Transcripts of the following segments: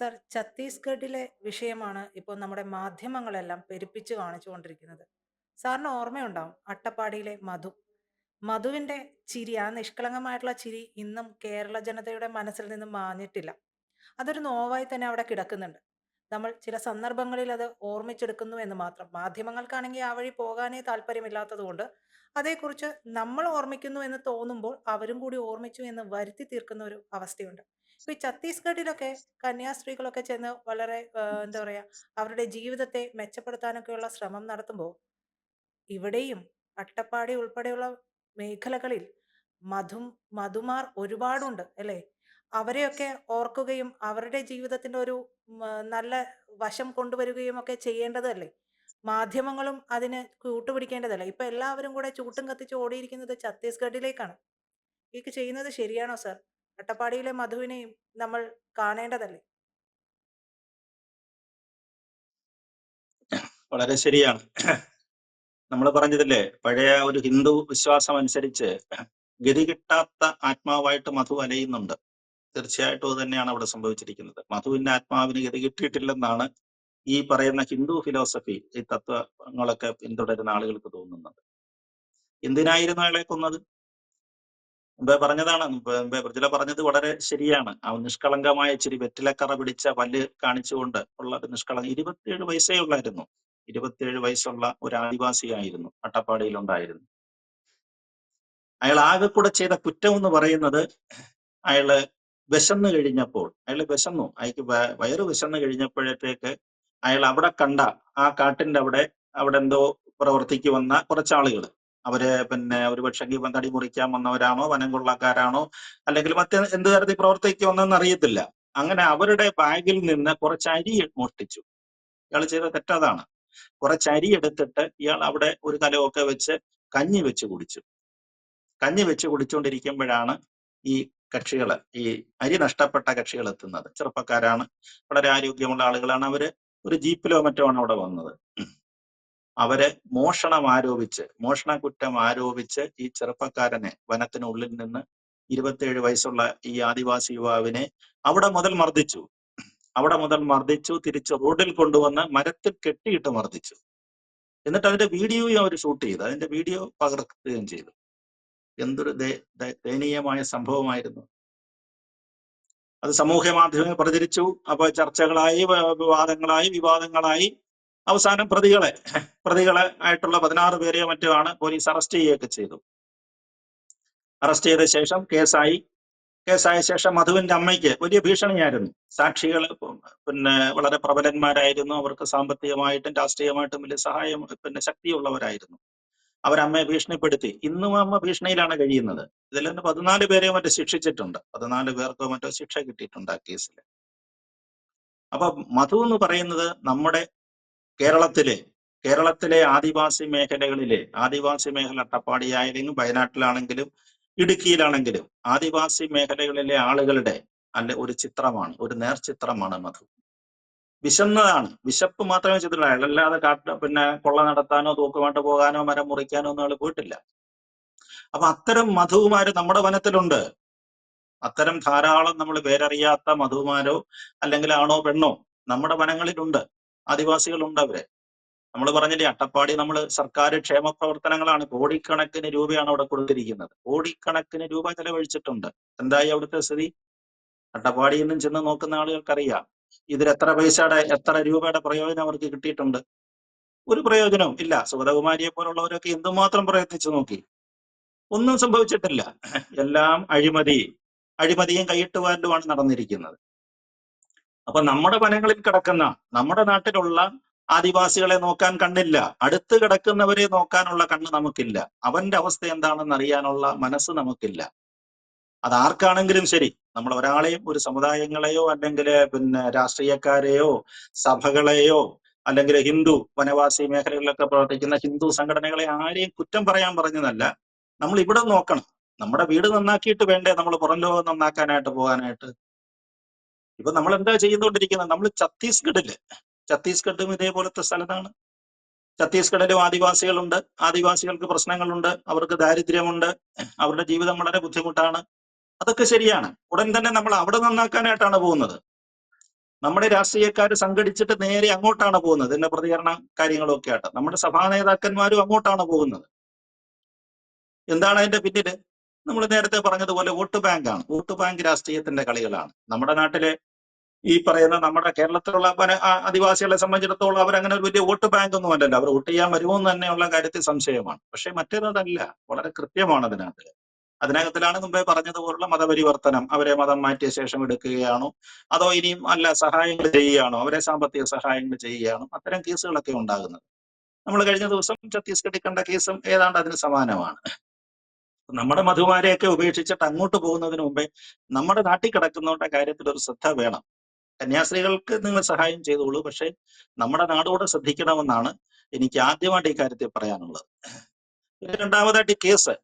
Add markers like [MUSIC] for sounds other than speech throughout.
Sir, ഛത്തീസ്ഗഡിലെ വിഷയമാണ് ഇപ്പോൾ നമ്മുടെ മാധ്യമങ്ങളെല്ലാം പെരുപ്പിച്ച് കാണിച്ചുകൊണ്ടിരിക്കുന്നത്. സാറിന് ഓർമ്മയുണ്ടാവും അട്ടപ്പാടിയിലെ മധു. മധുവിന്റെ ചിരി, ആ നിഷ്കളങ്കമായിട്ടുള്ള ചിരി ഇന്നും കേരള ജനതയുടെ മനസ്സിൽ നിന്നും മാഞ്ഞിട്ടില്ല. അതൊരു നോവായി തന്നെ അവിടെ കിടക്കുന്നുണ്ട്. നമ്മൾ ചില സന്ദർഭങ്ങളിൽ അത് ഓർമ്മിച്ചെടുക്കുന്നു എന്ന് മാത്രം. മാധ്യമങ്ങൾക്കാണെങ്കിൽ ആ വഴി പോകാനേ താല്പര്യമില്ലാത്തതുകൊണ്ട് അതേക്കുറിച്ച് നമ്മൾ ഓർമ്മിക്കുന്നു എന്ന് തോന്നുമ്പോൾ അവരും കൂടി ഓർമ്മിച്ചു എന്ന് വരുത്തി തീർക്കുന്ന ഒരു അവസ്ഥയുണ്ട്. ഇപ്പൊ ഈ ഛത്തീസ്ഗഡിലൊക്കെ കന്യാസ്ത്രീകളൊക്കെ ചെന്ന് വളരെ എന്താ പറയാ അവരുടെ ജീവിതത്തെ മെച്ചപ്പെടുത്താനൊക്കെയുള്ള ശ്രമം നടത്തുമ്പോൾ ഇവിടെയും അട്ടപ്പാടി ഉൾപ്പെടെയുള്ള മേഖലകളിൽ മധു മധുമാർ ഒരുപാടുണ്ട് അല്ലേ? അവരെയൊക്കെ ഓർക്കുകയും അവരുടെ ജീവിതത്തിന്റെ ഒരു നല്ല വശം കൊണ്ടുവരികയും ഒക്കെ ചെയ്യേണ്ടതല്ലേ? മാധ്യമങ്ങളും അതിന് കൂട്ടുപിടിക്കേണ്ടതല്ലേ? ഇപ്പൊ എല്ലാവരും കൂടെ ചൂട്ടും കത്തിച്ച് ഓടിയിരിക്കുന്നത് ഛത്തീസ്ഗഡിലേക്കാണ്. ഇത് ചെയ്യുന്നത് ശരിയാണോ സർ? അട്ടപ്പാടിയിലെ മധുവിനെയും നമ്മൾ കാണേണ്ടതല്ലേ? വളരെ ശരിയാണ്. നമ്മൾ പറഞ്ഞതില്ലേ പഴയ ഒരു ഹിന്ദു വിശ്വാസം അനുസരിച്ച് ഗതി കിട്ടാത്ത ആത്മാവായിട്ട് മധു അലയുന്നുണ്ട്. തീർച്ചയായിട്ടും അത് തന്നെയാണ് അവിടെ സംഭവിച്ചിരിക്കുന്നത്. മധുവിന്റെ ആത്മാവിന് ഗതി കിട്ടിയിട്ടില്ലെന്നാണ് ഈ പറയുന്ന ഹിന്ദു ഫിലോസഫി ഈ തത്വങ്ങളൊക്കെ പിന്തുടരുന്ന ആളുകൾക്ക് തോന്നുന്നത്. എന്തിനായിരുന്നു അയാളെ കൊന്നത്? മുമ്പേ പറഞ്ഞതാണ് പ്രജില പറഞ്ഞത് വളരെ ശരിയാണ്. ആ നിഷ്കളങ്കമായ ഇച്ചിരി വെറ്റിലക്കറ പിടിച്ച പല്ല് കാണിച്ചുകൊണ്ട് ഉള്ള ഒരു നിഷ്കളങ്ക 27 വയസ്സേ ഉള്ളായിരുന്നു. 27 വയസ്സുള്ള ഒരു ആദിവാസിയായിരുന്നു അട്ടപ്പാടിയിൽ ഉണ്ടായിരുന്നു അയാൾ ആകെക്കൂടെ ചെയ്ത കുറ്റം എന്ന് പറയുന്നത് അയാൾ വിശന്നു കഴിഞ്ഞപ്പോൾ അയാൾ വിശന്നു അയാൾക്ക് വയറ് വിശന്നു കഴിഞ്ഞപ്പോഴത്തേക്ക് അയാൾ അവിടെ കണ്ട ആ കാട്ടിന്റെ അവിടെ അവിടെ എന്തോ പ്രവർത്തിക്ക് വന്ന കുറച്ചാളുകൾ അവർ പിന്നെ ഒരുപക്ഷെ തടി മുറിക്കാൻ വന്നവരാണോ വനം കൊള്ളക്കാരാണോ അല്ലെങ്കിൽ മറ്റ് എന്ത് തരത്തിൽ പ്രവർത്തിക്കുമെന്നൊന്നും അറിയത്തില്ല. അങ്ങനെ അവരുടെ ബാഗിൽ നിന്ന് കുറച്ച് അരി മോഷ്ടിച്ചു. ഇയാൾ ചെയ്ത തെറ്റതാണ് കുറച്ച് അരി എടുത്തിട്ട് ഇയാൾ അവിടെ ഒരു കലമൊക്കെ വെച്ച് കഞ്ഞി വെച്ച് കുടിച്ചു. കഞ്ഞി വെച്ച് കുടിച്ചുകൊണ്ടിരിക്കുമ്പോഴാണ് ഈ കക്ഷികൾ ഈ അരി നഷ്ടപ്പെട്ട കക്ഷികൾ എത്തുന്നത്. ചെറുപ്പക്കാരാണ് വളരെ ആരോഗ്യമുള്ള ആളുകളാണ്. അവർ ഒരു ജീപ്പിലോ മറ്റോ ആണ് അവിടെ വന്നത്. അവരെ മോഷണം ആരോപിച്ച് മോഷണ കുറ്റം ആരോപിച്ച് ഈ ചെറുപ്പക്കാരനെ വനത്തിനുള്ളിൽ നിന്ന് ഇരുപത്തിയേഴ് വയസ്സുള്ള ഈ ആദിവാസി യുവാവിനെ അവിടെ മുതൽ മർദ്ദിച്ചു. അവിടെ മുതൽ മർദ്ദിച്ചു തിരിച്ച് റോഡിൽ കൊണ്ടുവന്ന് മരത്തിൽ കെട്ടിയിട്ട് മർദ്ദിച്ചു. എന്നിട്ട് അതിന്റെ വീഡിയോയും അവർ ഷൂട്ട് ചെയ്തു. അതിന്റെ വീഡിയോ പകർത്തുകയും ചെയ്തു. എന്തൊരു ദയ- ദയ- ദയനീയമായ സംഭവമായിരുന്നു. അത് സമൂഹ മാധ്യമങ്ങൾ പ്രചരിച്ചു. അപ്പൊ ചർച്ചകളായി വാദങ്ങളായി വിവാദങ്ങളായി അവസാനം പ്രതികളെ പ്രതികളെ ആയിട്ടുള്ള പതിനാറ് പേരെയോ മറ്റോ ആണ് പോലീസ് അറസ്റ്റ് ചെയ്യുകയൊക്കെ ചെയ്തു. അറസ്റ്റ് ചെയ്ത ശേഷം കേസായി. കേസായ ശേഷം മധുവിന്റെ അമ്മയ്ക്ക് വലിയ ഭീഷണിയായിരുന്നു. സാക്ഷികൾ പിന്നെ വളരെ പ്രബലന്മാരായിരുന്നു. അവർക്ക് സാമ്പത്തികമായിട്ടും രാഷ്ട്രീയമായിട്ടും വലിയ സഹായം പിന്നെ ശക്തിയുള്ളവരായിരുന്നു. അവരമ്മയെ ഭീഷണിപ്പെടുത്തി. ഇന്നും അമ്മ ഭീഷണിയിലാണ് കഴിയുന്നത്. ഇതിൽ തന്നെ പതിനാല് പേരെയോ മറ്റോ ശിക്ഷിച്ചിട്ടുണ്ട്. പതിനാല് പേർക്കോ മറ്റോ ശിക്ഷ കിട്ടിയിട്ടുണ്ട് ആ കേസിൽ. അപ്പൊ മധു എന്ന് പറയുന്നത് നമ്മുടെ കേരളത്തിലെ കേരളത്തിലെ ആദിവാസി മേഖലകളിലെ ആദിവാസി മേഖല അട്ടപ്പാടിയായാലും വയനാട്ടിലാണെങ്കിലും ഇടുക്കിയിലാണെങ്കിലും ആദിവാസി മേഖലകളിലെ ആളുകളുടെ അല്ലെ ഒരു ചിത്രമാണ് ഒരു നേർചിത്രമാണ് മധു. വിശന്നതാണ് വിശപ്പ് മാത്രമേ ചെയ്തിട്ടുള്ളൂ അല്ലാതെ കാട്ട് പിന്നെ കൊള്ള നടത്താനോ തൂക്കുമായിട്ട് പോകാനോ മരം മുറിക്കാനോ ഒന്നും ആൾ പോയിട്ടില്ല. അപ്പൊ അത്തരം മധുമാര് നമ്മുടെ വനത്തിലുണ്ട്. അത്തരം ധാരാളം നമ്മൾ പേരറിയാത്ത മധുമാരോ അല്ലെങ്കിൽ ആണോ പെണ്ണോ നമ്മുടെ വനങ്ങളിലുണ്ട്. ആദിവാസികളുണ്ട് അവർ നമ്മൾ പറഞ്ഞില്ലേ അട്ടപ്പാടി നമ്മൾ സർക്കാർ ക്ഷേമ പ്രവർത്തനങ്ങളാണ് കോടിക്കണക്കിന് രൂപയാണ് അവിടെ കൊടുത്തിരിക്കുന്നത്. കോടിക്കണക്കിന് രൂപ ചെലവഴിച്ചിട്ടുണ്ട്. എന്തായി അവിടുത്തെ സ്ഥിതി? അട്ടപ്പാടിയിൽ നിന്നും ചെന്ന് നോക്കുന്ന ആളുകൾക്കറിയാം. ഇതിൽ എത്ര പൈസയുടെ എത്ര രൂപയുടെ പ്രയോജനം അവർക്ക് കിട്ടിയിട്ടുണ്ട്? ഒരു പ്രയോജനവും ഇല്ല. സുഗതകുമാരിയെ പോലുള്ളവരൊക്കെ എന്തുമാത്രം പ്രയത്നിച്ചു നോക്കി? ഒന്നും സംഭവിച്ചിട്ടില്ല. എല്ലാം അഴിമതി. അഴിമതിയും കൈയിട്ടുവാരലുമാണ് നടന്നിരിക്കുന്നത്. അപ്പൊ നമ്മുടെ വനങ്ങളിൽ കിടക്കുന്ന നമ്മുടെ നാട്ടിലുള്ള ആദിവാസികളെ നോക്കാൻ കണ്ണില്ല. അടുത്ത് കിടക്കുന്നവരെ നോക്കാനുള്ള കണ്ണ് നമുക്കില്ല. അവന്റെ അവസ്ഥ എന്താണെന്ന് അറിയാനുള്ള മനസ്സ് നമുക്കില്ല. അത് ആർക്കാണെങ്കിലും ശരി. നമ്മൾ ഒരാളെയും ഒരു സമുദായങ്ങളെയോ അല്ലെങ്കിൽ പിന്നെ രാഷ്ട്രീയക്കാരെയോ സഭകളെയോ അല്ലെങ്കിൽ ഹിന്ദു വനവാസി മേഖലകളിലൊക്കെ പ്രവർത്തിക്കുന്ന ഹിന്ദു സംഘടനകളെ ആരെയും കുറ്റം പറയാൻ പറഞ്ഞതല്ല. നമ്മൾ ഇവിടെ നോക്കണം. നമ്മുടെ വീട് നന്നാക്കിയിട്ട് വേണ്ടേ നമ്മൾ പുറം ലോകം നന്നാക്കാനായിട്ട് പോകാനായിട്ട്? ഇപ്പൊ നമ്മൾ എന്താ ചെയ്തുകൊണ്ടിരിക്കുന്നത് നമ്മൾ ഛത്തീസ്ഗഡിൽ ഛത്തീസ്ഗഡും ഇതേപോലത്തെ സ്ഥലത്താണ്. ഛത്തീസ്ഗഡിലും ആദിവാസികളുണ്ട് ആദിവാസികൾക്ക് പ്രശ്നങ്ങളുണ്ട് അവർക്ക് ദാരിദ്ര്യമുണ്ട് അവരുടെ ജീവിതം വളരെ ബുദ്ധിമുട്ടാണ്. അതൊക്കെ ശരിയാണ്. ഉടൻ തന്നെ നമ്മൾ അവിടെ നന്നാക്കാനായിട്ടാണ് പോകുന്നത്. നമ്മുടെ രാഷ്ട്രീയക്കാർ സംഘടിച്ചിട്ട് നേരെ അങ്ങോട്ടാണ് പോകുന്നത് എന്റെ പ്രതികരണ കാര്യങ്ങളൊക്കെ ആയിട്ട്. നമ്മുടെ സഭാ നേതാക്കന്മാരും അങ്ങോട്ടാണ് പോകുന്നത്. എന്താണ് അതിന്റെ പിന്നിൽ? നമ്മൾ നേരത്തെ പറഞ്ഞതുപോലെ വോട്ട് ബാങ്കാണ്. വോട്ട് ബാങ്ക് രാഷ്ട്രീയത്തിന്റെ കളികളാണ്. നമ്മുടെ നാട്ടിലെ ഈ പറയുന്ന നമ്മുടെ കേരളത്തിലുള്ള ആദിവാസികളെ സംബന്ധിച്ചിടത്തോളം അവരങ്ങനെ ഒരു വലിയ വോട്ട് ബാങ്ക് ഒന്നും അല്ലല്ലോ. അവർ വോട്ട് ചെയ്യാൻ വരുമോ എന്ന് തന്നെയുള്ള കാര്യത്തിൽ സംശയമാണ്. പക്ഷെ മറ്റേതല്ല. വളരെ കൃത്യമാണ് അതിനകത്ത്. അതിനകത്തിലാണ് മുമ്പേ പറഞ്ഞതുപോലുള്ള മതപരിവർത്തനം. അവരെ മതം മാറ്റിയ ശേഷം എടുക്കുകയാണോ? അതോ ഇനിയും അല്ല സഹായങ്ങൾ ചെയ്യുകയാണോ? അവരെ സാമ്പത്തിക സഹായങ്ങൾ ചെയ്യുകയാണോ? അത്തരം കേസുകളൊക്കെ ഉണ്ടാകുന്നത്. നമ്മൾ കഴിഞ്ഞ ദിവസം ഛത്തീസ്ഗഡിൽ കണ്ട കേസും ഏതാണ്ട് അതിന് സമാനമാണ്. നമ്മുടെ മധുമാരെയൊക്കെ ഉപേക്ഷിച്ചിട്ട് അങ്ങോട്ട് പോകുന്നതിന് മുമ്പേ നമ്മുടെ നാട്ടിൽ കിടക്കുന്നവരുടെ കാര്യത്തിൽ ഒരു ശ്രദ്ധ വേണം. കന്യാസ്ത്രീകൾക്ക് നിങ്ങൾ സഹായം ചെയ്തോളൂ. പക്ഷെ നമ്മുടെ നാടോടെ ശ്രദ്ധിക്കണമെന്നാണ് എനിക്ക് ആദ്യമായിട്ട് ഈ കാര്യത്തിൽ പറയാനുള്ളത്. രണ്ടാമതായിട്ട് ഈ കേസ്.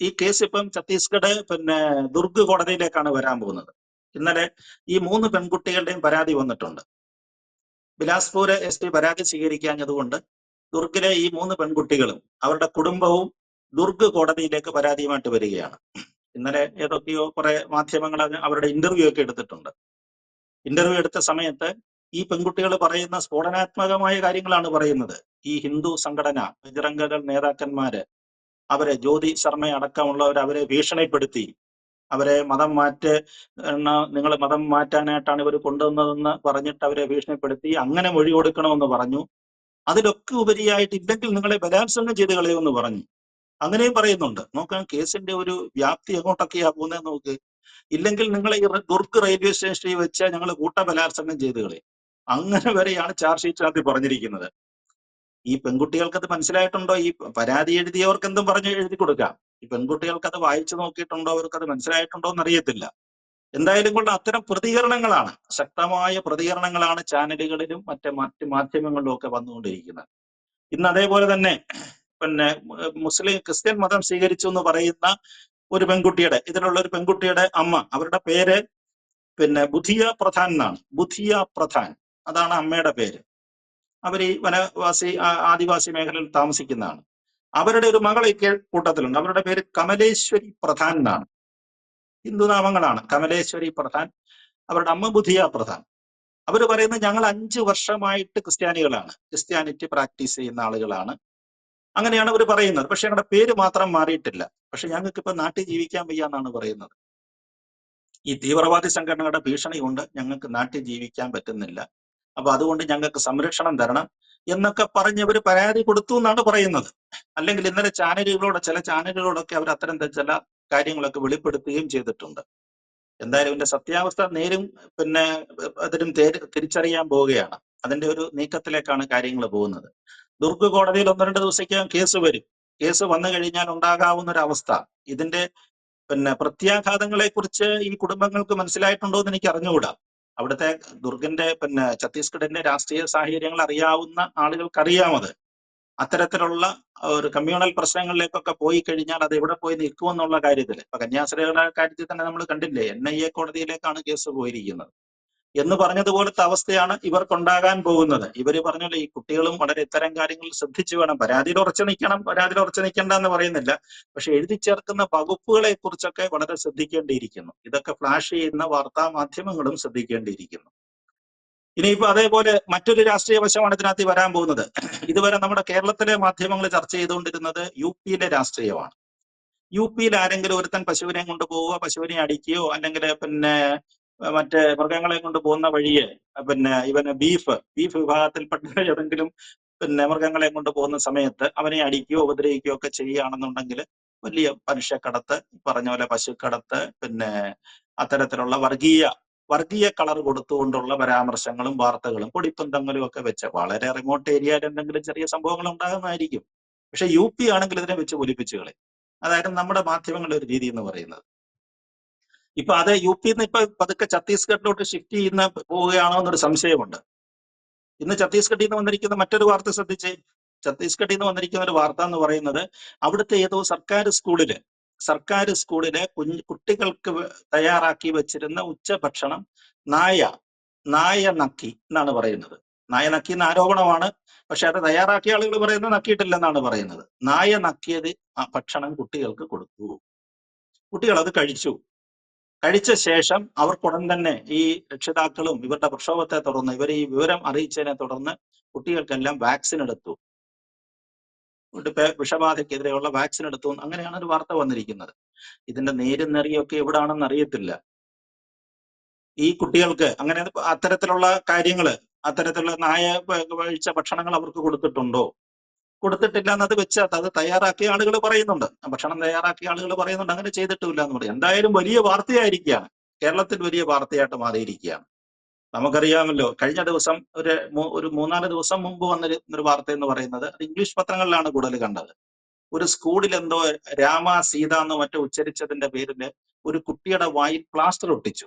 ഈ കേസ് ഇപ്പം ഛത്തീസ്ഗഡ് പിന്നെ ദുർഗ് കോടതിയിലേക്കാണ് വരാൻ പോകുന്നത്. ഇന്നലെ ഈ മൂന്ന് പെൺകുട്ടികളുടെയും പരാതി വന്നിട്ടുണ്ട്. ബിലാസ്പൂർ എസ് പി പരാതി സ്വീകരിക്കാഞ്ഞതുകൊണ്ട് ദുർഗിലെ ഈ മൂന്ന് പെൺകുട്ടികളും അവരുടെ കുടുംബവും ദുർഗ് കോടതിയിലേക്ക് പരാതിയുമായിട്ട് വരികയാണ്. ഇന്നലെ ഏതൊക്കെയോ കുറെ മാധ്യമങ്ങൾ അവരുടെ ഇന്റർവ്യൂ ഒക്കെ എടുത്തിട്ടുണ്ട്. ഇന്റർവ്യൂ എടുത്ത സമയത്ത് ഈ പെൺകുട്ടികൾ പറയുന്ന സ്ഫോടനാത്മകമായ കാര്യങ്ങളാണ് പറയുന്നത്. ഈ ഹിന്ദു സംഘടന ബജറംഗകൾ നേതാക്കന്മാര് അവരെ ജ്യോതി ശർമ്മ അടക്കമുള്ളവർ അവരെ ഭീഷണിപ്പെടുത്തി. അവരെ മതം മാറ്റ് നിങ്ങൾ മതം മാറ്റാനായിട്ടാണ് ഇവർ കൊണ്ടുവന്നതെന്ന് പറഞ്ഞിട്ട് അവരെ ഭീഷണിപ്പെടുത്തി അങ്ങനെ മൊഴി കൊടുക്കണമെന്ന് പറഞ്ഞു. അതിലൊക്കെ ഉപരിയായിട്ട് ഇല്ലെങ്കിൽ നിങ്ങളെ ബലാത്സംഗം ചെയ്ത് കളയുമെന്ന് പറഞ്ഞു. അങ്ങനെയും പറയുന്നുണ്ട്. നോക്കാം കേസിന്റെ ഒരു വ്യാപ്തി എങ്ങോട്ടൊക്കെയാ പോകുന്നത് നോക്ക്. ഇല്ലെങ്കിൽ നിങ്ങളെ ഈ ദുർഗ് റെയിൽവേ സ്റ്റേഷനിൽ വെച്ച് ഞങ്ങൾ കൂട്ട ബലാത്സംഗം ചെയ്ത് കളയും. അങ്ങനെ വരെയാണ് ചാർജ് ഷീറ്റിനകത്ത് പറഞ്ഞിരിക്കുന്നത്. ഈ പെൺകുട്ടികൾക്ക് അത് മനസ്സിലായിട്ടുണ്ടോ? ഈ പരാതി എഴുതിയവർക്ക് എന്തും പറഞ്ഞ് എഴുതി കൊടുക്കാം. ഈ പെൺകുട്ടികൾക്ക് അത് വായിച്ചു നോക്കിയിട്ടുണ്ടോ? അവർക്ക് അത് മനസ്സിലായിട്ടുണ്ടോ എന്ന് അറിയത്തില്ല. എന്തായാലും കൊണ്ട് അത്തരം പ്രതികരണങ്ങളാണ് ശക്തമായ പ്രതികരണങ്ങളാണ് ചാനലുകളിലും മറ്റ് മറ്റ് മാധ്യമങ്ങളിലും ഒക്കെ വന്നുകൊണ്ടിരിക്കുന്നത്. ഇന്ന് അതേപോലെ തന്നെ പിന്നെ മുസ്ലിം ക്രിസ്ത്യൻ മതം സ്വീകരിച്ചു എന്ന് പറയുന്ന ഒരു പെൺകുട്ടിയുടെ ഇതിനുള്ള ഒരു പെൺകുട്ടിയുടെ അമ്മ. അവരുടെ പേര് പിന്നെ ബുധിയ പ്രധാൻ എന്നാണ്. ബുധിയ പ്രധാൻ. അതാണ് അമ്മയുടെ പേര്. അവർ ഈ വനവാസി ആദിവാസി മേഖലയിൽ താമസിക്കുന്നതാണ്. അവരുടെ ഒരു കേ- കൂട്ടത്തിലുണ്ട്. അവരുടെ പേര് കമലേശ്വരി പ്രധാൻ എന്നാണ്. ഹിന്ദുനാമങ്ങളാണ് കമലേശ്വരി പ്രധാൻ. അവരുടെ അമ്മ ബുധിയ പ്രധാൻ. അവർ പറയുന്നത് ഞങ്ങൾ അഞ്ചു വർഷമായിട്ട് ക്രിസ്ത്യാനികളാണ്. ക്രിസ്ത്യാനിറ്റി പ്രാക്ടീസ് ചെയ്യുന്ന ആളുകളാണ്. അങ്ങനെയാണ് അവർ പറയുന്നത്. പക്ഷെ ഞങ്ങളുടെ പേര് മാത്രം മാറിയിട്ടില്ല. പക്ഷെ ഞങ്ങൾക്ക് ഇപ്പൊ നാട്ടിൽ ജീവിക്കാൻ വയ്യ എന്നാണ് പറയുന്നത്. ഈ തീവ്രവാദി സംഘടനകളുടെ ഭീഷണി കൊണ്ട് ഞങ്ങൾക്ക് നാട്ടിൽ ജീവിക്കാൻ പറ്റുന്നില്ല. അപ്പൊ അതുകൊണ്ട് ഞങ്ങൾക്ക് സംരക്ഷണം തരണം എന്നൊക്കെ പറഞ്ഞ് അവർ പരാതി കൊടുത്തു എന്നാണ് പറയുന്നത്. അല്ലെങ്കിൽ ഇന്നലെ ചാനലുകളോട് ചില ചാനലുകളോടൊക്കെ അവർ അത്തരം ചില കാര്യങ്ങളൊക്കെ വെളിപ്പെടുത്തുകയും ചെയ്തിട്ടുണ്ട്. എന്തായാലും ഇതിന്റെ സത്യാവസ്ഥ നേരും പിന്നെ അതിനും തിരിച്ചറിയാൻ പോവുകയാണ്. അതിന്റെ ഒരു നീക്കത്തിലേക്കാണ് കാര്യങ്ങൾ പോകുന്നത്. ദുർഗ് കോടതിയിൽ ഒന്ന് രണ്ട് ദിവസത്തേക്ക് കേസ് വരും. കേസ് വന്നു കഴിഞ്ഞാൽ ഉണ്ടാകാവുന്ന ഒരു അവസ്ഥ ഇതിന്റെ പിന്നെ പ്രത്യാഘാതങ്ങളെ കുറിച്ച് ഈ കുടുംബങ്ങൾക്ക് മനസ്സിലായിട്ടുണ്ടോ എന്ന് എനിക്ക് അറിഞ്ഞുകൂടാ. അവിടുത്തെ ദുർഗിന്റെ പിന്നെ ഛത്തീസ്ഗഡിന്റെ രാഷ്ട്രീയ സാഹചര്യങ്ങൾ അറിയാവുന്ന ആളുകൾക്ക് അറിയാമത് അത്തരത്തിലുള്ള ഒരു കമ്മ്യൂണൽ പ്രശ്നങ്ങളിലേക്കൊക്കെ പോയി കഴിഞ്ഞാൽ അത് എവിടെ പോയി നിൽക്കുമെന്നുള്ള കാര്യത്തിൽ ഇപ്പൊ കന്യാസ്ത്രീകളുടെ കാര്യത്തിൽ തന്നെ നമ്മൾ കണ്ടില്ലേ എൻ ഐ എ കോടതിയിലേക്കാണ് കേസ് പോയിരിക്കുന്നത്. എന്ന് പറഞ്ഞതുപോലത്തെ അവസ്ഥയാണ് ഇവർക്കുണ്ടാകാൻ പോകുന്നത്. ഇവർ പറഞ്ഞല്ലോ ഈ കുട്ടികളും വളരെ ഇത്തരം കാര്യങ്ങൾ ശ്രദ്ധിച്ചു വേണം. പരാതിയിൽ ഉറച്ചു നിൽക്കണം പരാതിയിൽ ഉറച്ചു നിൽക്കണ്ട എന്ന് പറയുന്നില്ല. പക്ഷെ എഴുതി ചേർക്കുന്ന വകുപ്പുകളെ കുറിച്ചൊക്കെ വളരെ ശ്രദ്ധിക്കേണ്ടിയിരിക്കുന്നു. ഇതൊക്കെ ഫ്ലാഷ് ചെയ്യുന്ന വാർത്താ മാധ്യമങ്ങളും ശ്രദ്ധിക്കേണ്ടിയിരിക്കുന്നു. ഇനിയിപ്പോ അതേപോലെ മറ്റൊരു രാഷ്ട്രീയ വശമാണ് ഇതിനകത്ത് വരാൻ പോകുന്നത്. ഇതുവരെ നമ്മുടെ കേരളത്തിലെ മാധ്യമങ്ങൾ ചർച്ച ചെയ്തുകൊണ്ടിരുന്നത് യു പിയിലെ രാഷ്ട്രീയമാണ്. യു പിയിൽ ആരെങ്കിലും ഒരുത്തൻ പശുവിനെ കൊണ്ടുപോവുക പശുവിനെ അടിക്കുകയോ അല്ലെങ്കിൽ പിന്നെ മറ്റേ മൃഗങ്ങളെ കൊണ്ട് പോകുന്ന വഴിയെ പിന്നെ ഇവന് ബീഫ് ബീഫ് വിഭാഗത്തിൽപ്പെട്ട [LAUGHS] ഏതെങ്കിലും പിന്നെ മൃഗങ്ങളെ കൊണ്ട് പോകുന്ന സമയത്ത് അവനെ അടിക്കുകയോ ഉപദ്രവിക്കുകയോ ഒക്കെ ചെയ്യുകയാണെന്നുണ്ടെങ്കിൽ വലിയ മനുഷ്യക്കടത്ത് പറഞ്ഞ പോലെ പശുക്കടത്ത് പിന്നെ അത്തരത്തിലുള്ള വർഗീയ വർഗീയ കളർ കൊടുത്തുകൊണ്ടുള്ള പരാമർശങ്ങളും വാർത്തകളും പൊടിപ്പന്തങ്ങളും ഒക്കെ വെച്ച് വളരെ റിമോട്ട് ഏരിയയിൽ എന്തെങ്കിലും ചെറിയ സംഭവങ്ങൾ ഉണ്ടാകുന്നതായിരിക്കും. പക്ഷെ യു പി ആണെങ്കിൽ ഇതിനെ വെച്ച് ഒലിപ്പിച്ചു കളയും. അതായിരുന്നു നമ്മുടെ മാധ്യമങ്ങളുടെ ഒരു രീതി എന്ന് പറയുന്നത്. ഇപ്പൊ അത് യു നിന്ന് ഇപ്പൊ പതുക്കെ ഛത്തീസ്ഗഡിലോട്ട് ഷിഫ്റ്റ് ചെയ്യുന്ന പോവുകയാണോ എന്നൊരു സംശയമുണ്ട്. ഇന്ന് ഛത്തീസ്ഗഡിൽ നിന്ന് വന്നിരിക്കുന്ന മറ്റൊരു വാർത്ത ശ്രദ്ധിച്ച്. ഛത്തീസ്ഗഡിൽ നിന്ന് വന്നിരിക്കുന്ന ഒരു വാർത്ത എന്ന് പറയുന്നത് അവിടുത്തെ ഏതോ സർക്കാർ സ്കൂളിൽ സർക്കാർ സ്കൂളിലെ കുഞ്ഞു കുട്ടികൾക്ക് തയ്യാറാക്കി വെച്ചിരുന്ന ഉച്ചഭക്ഷണം നായ നായ നക്കി എന്നാണ് പറയുന്നത്. നായ നക്കി എന്ന ആരോപണമാണ്. പക്ഷെ അത് തയ്യാറാക്കിയ ആളുകൾ പറയുന്നത് നക്കിയിട്ടില്ലെന്നാണ് പറയുന്നത്. നായ നക്കിയത് ഭക്ഷണം കുട്ടികൾക്ക് കൊടുത്തു. കുട്ടികൾ അത് കഴിച്ചു. കഴിച്ച ശേഷം അവർക്കുടൻ തന്നെ ഈ രക്ഷിതാക്കളും ഇവരുടെ പ്രക്ഷോഭത്തെ തുടർന്ന് ഇവർ ഈ വിവരം അറിയിച്ചതിനെ തുടർന്ന് കുട്ടികൾക്കെല്ലാം വാക്സിൻ എടുത്തു. വിഷബാധയ്ക്കെതിരെയുള്ള വാക്സിൻ എടുത്തു അങ്ങനെയാണ് ഒരു വാർത്ത വന്നിരിക്കുന്നത്. ഇതിന്റെ നേരും നെറിയൊക്കെ എവിടാണെന്ന് അറിയത്തില്ല. ഈ കുട്ടികൾക്ക് അങ്ങനെ അത്തരത്തിലുള്ള കാര്യങ്ങൾ അത്തരത്തിലുള്ള നായ കഴിച്ച ഭക്ഷണങ്ങൾ അവർക്ക് കൊടുത്തിട്ടുണ്ടോ? കൊടുത്തിട്ടില്ല എന്നത് വെച്ചാൽ അത് തയ്യാറാക്കിയ ആളുകൾ പറയുന്നുണ്ട്. ഭക്ഷണം തയ്യാറാക്കിയ ആളുകൾ പറയുന്നുണ്ട്. അങ്ങനെ ചെയ്തിട്ടില്ല എന്ന് പറയും. എന്തായാലും വലിയ വാർത്തയായിരിക്കുകയാണ്. കേരളത്തിൽ വലിയ വാർത്തയായിട്ട് മാറിയിരിക്കുകയാണ്. നമുക്കറിയാമല്ലോ കഴിഞ്ഞ ദിവസം ഒരു ഒരു മൂന്നാൽ ദിവസം മുമ്പ് ഒരു വാർത്ത എന്ന് പറയുന്നത് ഇംഗ്ലീഷ് പത്രങ്ങളിലാണ് കൂടുതൽ കണ്ടത്. ഒരു സ്കൂളിൽ എന്തോ രാമ സീത എന്ന് മറ്റോ ഉച്ചരിച്ചതിന്റെ പേരിൽ ഒരു കുട്ടിയുടെ വായിൽ പ്ലാസ്റ്റർ ഒട്ടിച്ചു.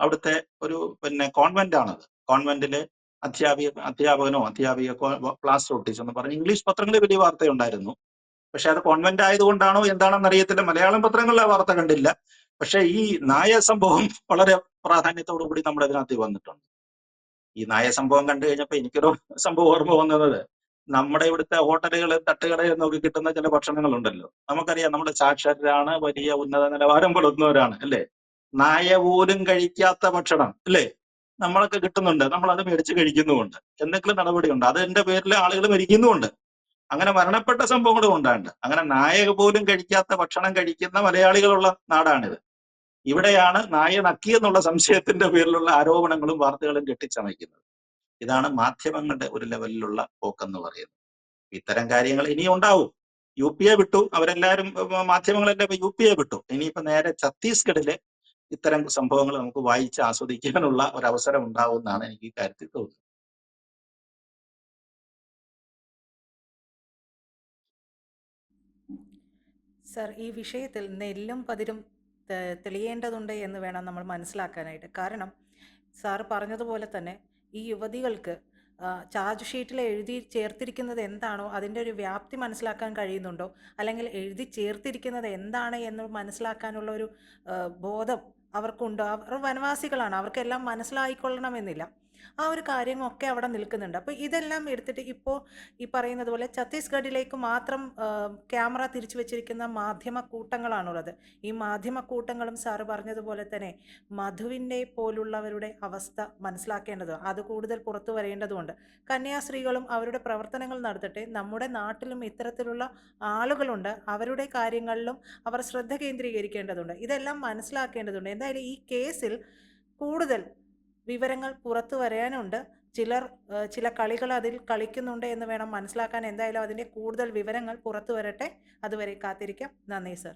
അവിടുത്തെ ഒരു പിന്നെ കോൺവെന്റ് ആണത് കോൺവെന്റിലെ അധ്യാപിക അധ്യാപകനോ അധ്യാപികക്കോ ക്ലാസ് ഒട്ടിച്ചു എന്ന് പറഞ്ഞ് ഇംഗ്ലീഷ് പത്രങ്ങളിൽ വലിയ വാർത്തയുണ്ടായിരുന്നു. പക്ഷെ അത് കോൺവെന്റ് ആയതുകൊണ്ടാണോ എന്താണെന്ന് അറിയത്തില്ല. മലയാളം പത്രങ്ങളിൽ ആ വാർത്ത കണ്ടില്ല. പക്ഷെ ഈ നായ സംഭവം വളരെ പ്രാധാന്യത്തോടു കൂടി നമ്മുടെ ഇതിനകത്ത് വന്നിട്ടുണ്ട്. ഈ നായ സംഭവം കണ്ടു കഴിഞ്ഞപ്പോൾ എനിക്കൊരു സംഭവം ഓർമ്മ വന്നത്. നമ്മുടെ ഇവിടുത്തെ ഹോട്ടലുകൾ തട്ടുകടയിൽ നോക്കി കിട്ടുന്ന ചില ഭക്ഷണങ്ങളുണ്ടല്ലോ. നമുക്കറിയാം നമ്മുടെ സാക്ഷരരാണ് വലിയ ഉന്നത നിലവാരം പുലർത്തുന്നവരാണ് അല്ലേ? നായ പോലും കഴിക്കാത്ത ഭക്ഷണം അല്ലേ? നമ്മളൊക്കെ കിട്ടുന്നുണ്ട്. നമ്മൾ അത് മേടിച്ച് കഴിക്കുന്നുമുണ്ട്. എന്തെങ്കിലും നടപടിയുണ്ട്. എന്റെ പേരിൽ ആളുകൾ മരിക്കുന്നുമുണ്ട്. അങ്ങനെ മരണപ്പെട്ട സംഭവങ്ങളും ഉണ്ടാണ്ട് അങ്ങനെ നായക പോലും കഴിക്കാത്ത ഭക്ഷണം കഴിക്കുന്ന മലയാളികളുള്ള നാടാണിത്. ഇവിടെയാണ് നായ നക്കി എന്നുള്ള സംശയത്തിന്റെ പേരിലുള്ള ആരോപണങ്ങളും വാർത്തകളും കെട്ടിച്ചമയ്ക്കുന്നത്. ഇതാണ് മാധ്യമങ്ങളുടെ ഒരു ലെവലിലുള്ള പോക്കെന്ന് പറയുന്നത്. ഇത്തരം കാര്യങ്ങൾ ഇനിയും ഉണ്ടാവും. യു പി എ വിട്ടു. അവരെല്ലാരും ഉം, മാധ്യമങ്ങളെല്ലാം യു പി എ വിട്ടു. ഇനിയിപ്പോ നേരെ ഛത്തീസ്ഗഡിലെ ഇത്തരം സംഭവങ്ങൾ നമുക്ക് വായിച്ച് ആസ്വദിക്കാനുള്ള ഒരു അവസരം ഉണ്ടാവുമെന്നാണ് എനിക്ക് ഈ കാര്യത്തിൽ തോന്നുന്നത്. സർ ഈ വിഷയത്തിൽ നെല്ലും പതിരും തെളിയേണ്ടതുണ്ട് എന്ന് വേണം നമ്മൾ മനസ്സിലാക്കാനായിട്ട്. കാരണം സാർ പറഞ്ഞതുപോലെ തന്നെ ഈ യുവതികൾക്ക് ചാർജ് ഷീറ്റിൽ എഴുതി ചേർത്തിരിക്കുന്നത് എന്താണോ അതിന്റെ ഒരു വ്യാപ്തി മനസ്സിലാക്കാൻ കഴിയുന്നുണ്ടോ? അല്ലെങ്കിൽ എഴുതി ചേർത്തിരിക്കുന്നത് എന്താണ് എന്ന് മനസ്സിലാക്കാനുള്ള ഒരു ബോധം അവർക്കുണ്ടോ. അവർ വനവാസികളാണ്. അവർക്കെല്ലാം മനസ്സിലായിക്കൊള്ളണമെന്നില്ല. ആ ഒരു കാര്യമൊക്കെ അവിടെ നിൽക്കുന്നുണ്ട്. അപ്പോൾ ഇതെല്ലാം എടുത്തിട്ട് ഇപ്പോൾ ഈ പറയുന്നത് പോലെ ഛത്തീസ്ഗഡിലേക്ക് മാത്രം ക്യാമറ തിരിച്ചു വെച്ചിരിക്കുന്ന മാധ്യമ കൂട്ടങ്ങളാണുള്ളത് ഈ മാധ്യമ കൂട്ടങ്ങളും സാറ് പറഞ്ഞതുപോലെ തന്നെ മധുവിന്റെ പോലുള്ളവരുടെ അവസ്ഥ മനസ്സിലാക്കേണ്ടത് അത് കൂടുതൽ പുറത്തു വരേണ്ടതുണ്ട് കന്യാസ്ത്രീകളും അവരുടെ പ്രവർത്തനങ്ങൾ നടത്തട്ടെ നമ്മുടെ നാട്ടിലും ഇത്തരത്തിലുള്ള ആളുകളുണ്ട് അവരുടെ കാര്യങ്ങളിലും അവർ ശ്രദ്ധ കേന്ദ്രീകരിക്കേണ്ടതുണ്ട്. ഇതെല്ലാം മനസ്സിലാക്കേണ്ടതുണ്ട്. എന്തായാലും ഈ കേസിൽ കൂടുതൽ വിവരങ്ങൾ പുറത്തു വരാനുണ്ട്. ചിലർ ചില കളികൾ അതിൽ കളിക്കുന്നുണ്ട് എന്ന് വേണം മനസ്സിലാക്കാൻ. എന്തായാലും അതിന്റെ കൂടുതൽ വിവരങ്ങൾ പുറത്തു വരട്ടെ. അതുവരെ കാത്തിരിക്കാം. നന്ദി സർ.